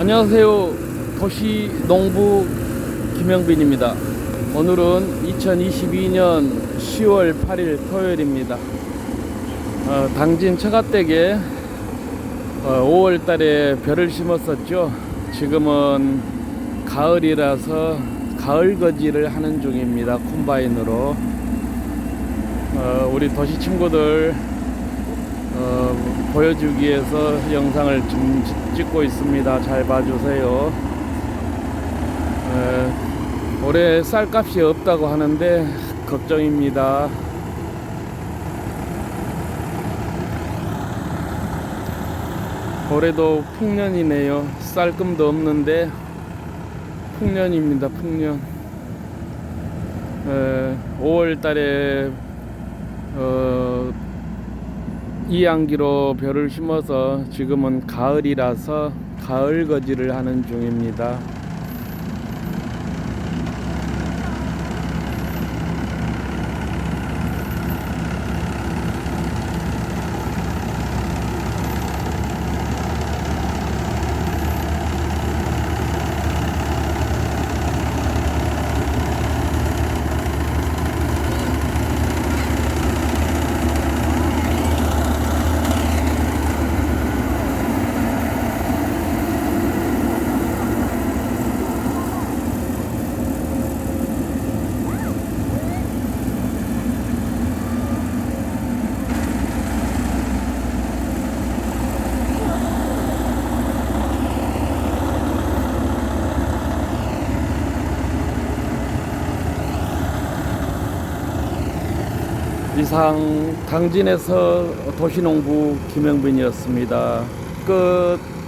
안녕하세요. 도시 농부 김영빈입니다. 오늘은 2022년 10월 8일 토요일입니다. 어, 당진 처가댁에 어, 5월 달에 벼를 심었었죠. 지금은 가을이라서 가을 거지를 하는 중입니다. 콤바인으로. 어, 우리 도시 친구들 어, 보여주기 위해서 영상을 좀 찍- 찍고 있습니다. 잘 봐주세요. 에, 올해 쌀값이 없다고 하는데 걱정입니다. 올해도 풍년이네요. 쌀금도 없는데 풍년입니다. 풍년. 5월 달에 어, 이양기로 벼를 심어서 지금은 가을이라서 가을 거지를 하는 중입니다. 이상 당진에서 도시농부 김영빈이었습니다. 끝.